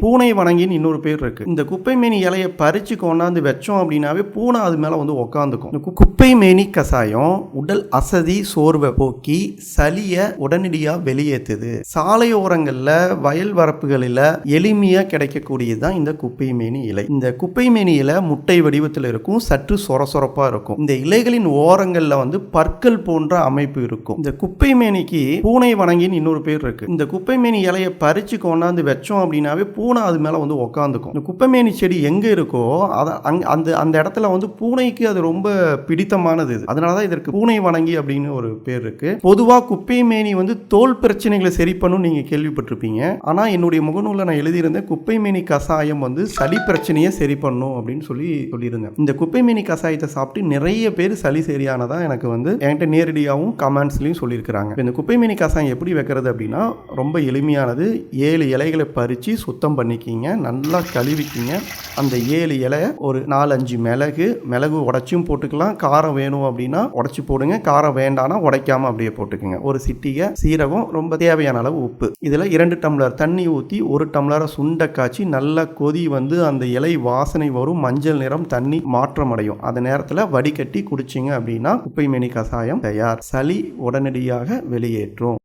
பூனை வணங்கின்னு இன்னொரு பேர் இருக்கு. இந்த குப்பை மேனி இலையை பறிச்சு கொண்டாந்து வச்சோம் அப்படின்னாவே பூனை அது மேல வந்து உக்காந்துக்கும். கு- குப்பை மேனி கசாயம் உடல் அசதி சோர்வை போக்கி சளியை உடனடியா வெளியேற்றுது சாலையோரங்கள்ல வயல் வரப்புகளில் எளிமையா கிடைக்கக்கூடியது தான் இந்த குப்பை மேனி இலை. இந்த குப்பை மேனி இலை முட்டை வடிவத்தில் இருக்கும் சற்று சொர சொரப்பாக இருக்கும். இந்த இலைகளின் ஓரங்கள்ல வந்து பற்கள் போன்ற அமைப்பு இருக்கும். இந்த குப்பை மேனிக்கு பூனை வணங்கின்னு இன்னொரு பேர் இருக்கு. இந்த குப்பை மேனி இலையை பறிச்சு கொண்டாந்து வச்சோம் அப்படின்னாவே பூனை அது மேலே வந்து உக்காந்துக்கும். இந்த குப்பைமேனி செடி எங்கே இருக்கோ அதை அங் அந்த அந்த இடத்துல வந்து பூனைக்கு அது ரொம்ப பிடித்தமானது இது. அதனால தான் இதற்கு பூனை வணங்கி அப்படின்னு ஒரு பேர் இருக்கு. பொதுவாக குப்பைமேனி வந்து தோல் பிரச்சனைகளை சரி பண்ணும் நீங்கள் கேள்விப்பட்டிருப்பீங்க. ஆனால் என்னுடைய முகநூலில் நான் எழுதியிருந்தேன் குப்பைமேனி கசாயம் வந்து சளி பிரச்சனையை சரி பண்ணும் அப்படின்னு சொல்லி சொல்லியிருந்தேன் இந்த குப்பைமேனி கசாயத்தை சாப்பிட்டு நிறைய பேர் சளி சரியானதாக எனக்கு வந்து என்கிட்ட நேரடியாகவும் கமெண்ட்ஸ்லையும் சொல்லியிருக்கிறாங்க. இந்த குப்பைமேனி கசாயம் எப்படி வைக்கிறது அப்படின்னா ரொம்ப எளிமையானது. ஏழு இலைகளை பறித்து சுத்தம் பண்ணிக்கிங்க நல்லா கழுவிக்கிங்க. அந்த ஏழு இலை ஒரு நாலஞ்சு மிளகு மிளகு உடச்சும் போட்டுக்கலாம். காரம் வேணும் அப்படின்னா உடச்சி போடுங்க. காரம் வேண்டாம்னா உடைக்காம அப்படியே போட்டுக்கோங்க. ஒரு சிட்டிகை சீரகம் ரொம்ப தேவையான அளவு உப்பு. இதில் இரண்டு டம்ளர் தண்ணி ஊற்றி ஒரு டம்ளரை சுண்டை காய்ச்சி நல்லா கொதி வந்து அந்த இலை வாசனை வரும். மஞ்சள் நிறம் தண்ணி மாற்றம் அடையும் அந்த நேரத்தில் வடிகட்டி குடிச்சிங்க அப்படின்னா குப்பைமேனி கசாயம் தயார். சளி உடனடியாக வெளியேற்றும்.